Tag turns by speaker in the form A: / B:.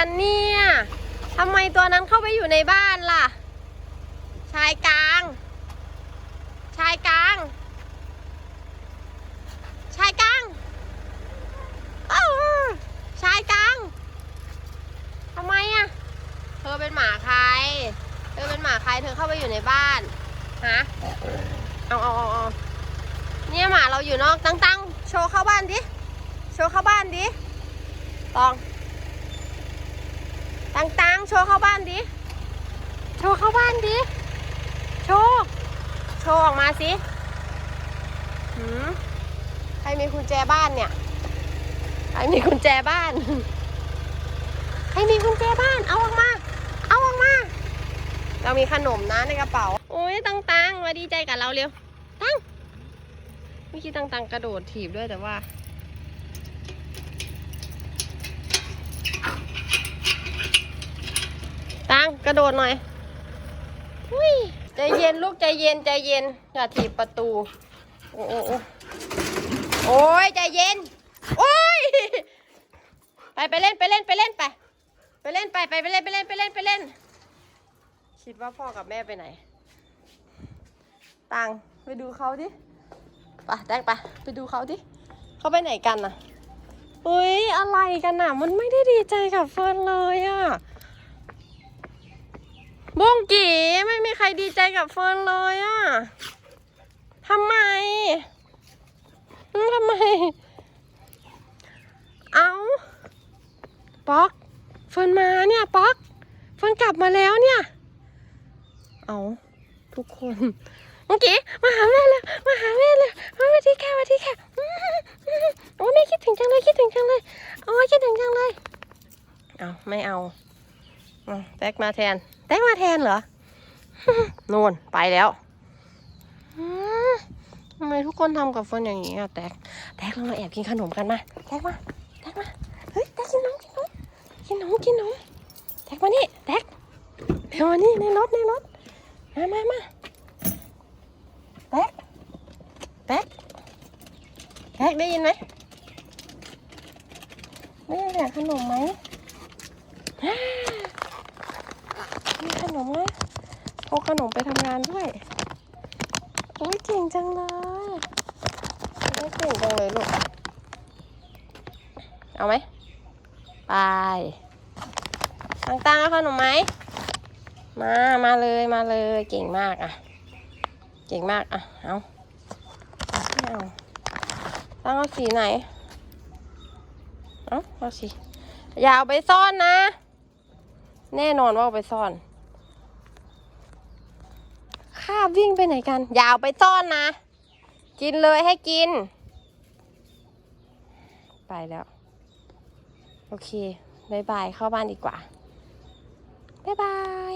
A: กันเนี่ยทำไมตัวนั้นเข้าไปอยู่ในบ้านล่ะ ชายกลาง ชายกลาง ชายกลางชายกลางทำไมอะเธอเป็นหมาใคร เธอเป็นหมาใคร เธอเข้าไปอยู่ในบ้าน ฮะ เอาเอาเอาเอาเนี่ยหมาเราอยู่นอกตั้งตั้งโชว์เข้าบ้านดิ โชว์เข้าบ้านดิ ตอง ตังตังโชว์เข้าบ้านดิ โชว์เข้าบ้านดิ โชว์ โชว์ออกมาสิหืมใครมีกุญแจบ้านเนี่ย ใครมีกุญแจบ้าน ใครมีกุญแจบ้าน เอาออกมา เอาออกมา เรามีขนมนะในกระเป๋า โอ้ยตังตังมาดีใจกับเราเร็ว ตังเมื่อกี้ตังตังกระโดดถีบด้วยแต่ว่า ตังกระโดดหน่อยอุ้ยใจเย็นลูกใจเย็นใจเย็นอย่าถีบประตู โอ้โอ้โอ้ยใจเย็น โอ้ย ไปไปเล่นไปเล่นไปเล่นไป ไปเล่นไปไปไปเล่นไปเล่นไปเล่นไปเล่น คิดว่าพ่อกับแม่ไปไหน ตังไปดูเขาดิไปแดกไปไปดูเขาดิเขาไปไหนกันน่ะเฮ้ยอะไรกันน่ะ มันไม่ได้ดีใจกับเฟิร์นเลยอะ บุ้งกี่ไม่มีใครดีใจกับเฟิร์นเลยอะทำไมทำไม เอาป๊อกเฟิร์นมาเนี่ยป๊อกเฟิร์นกลับมาแล้วเนี่ย เอาทุกคนเมื่อกี้มาหาแม่เลยมาหาแม่เลยมาสวัสดีค่วัสดีค่ะอื้อหืออื้อหือโอ้แม่คิดถึงจังเลยคิดถึงจังเลยโอ้ยคิดถึงจังเลย เอาไม่เอา แท็กมาแทนแท็กมาแทนเหรอนู่นไปแล้วทำไมทุกคนทำกับเฟิร์นอย่างนี้อะแท็กแท็กเรามาแอบกินขนมกันมาแท็กมาแท็กมา เฮ้ยแท็กกินนมกินนมกินนมกินนมแท็กมานี่แท็กเดี๋ยวมานี่ในรถในรถ มามามาแป๊กแป๊กแป๊กได้ยินไหมได้ยินเสียงขนมไหมฮ่ามีขนมนะพก ขนมไปทำงานด้วยโอ้ยเก่งจังเลยโอ้ยเก่งจังเลยลูก เอาไหม ไปตังๆเอาขนมไหม มา มาเลย มาเลย เก่งมากอะ เก่งมากอะ เอาไม่เอาตั้งเอาสีไหน เอาเอาสีอย่าเอาไปซ่อนนะ แน่นอนว่าเอาไปซ่อนคาบวิ่งไปไหนกัน อย่าวไปซ่อนนะ กินเลยให้กิน ไปแล้ว โอเคบายบายเข้าบ้านดีกว่าบายบาย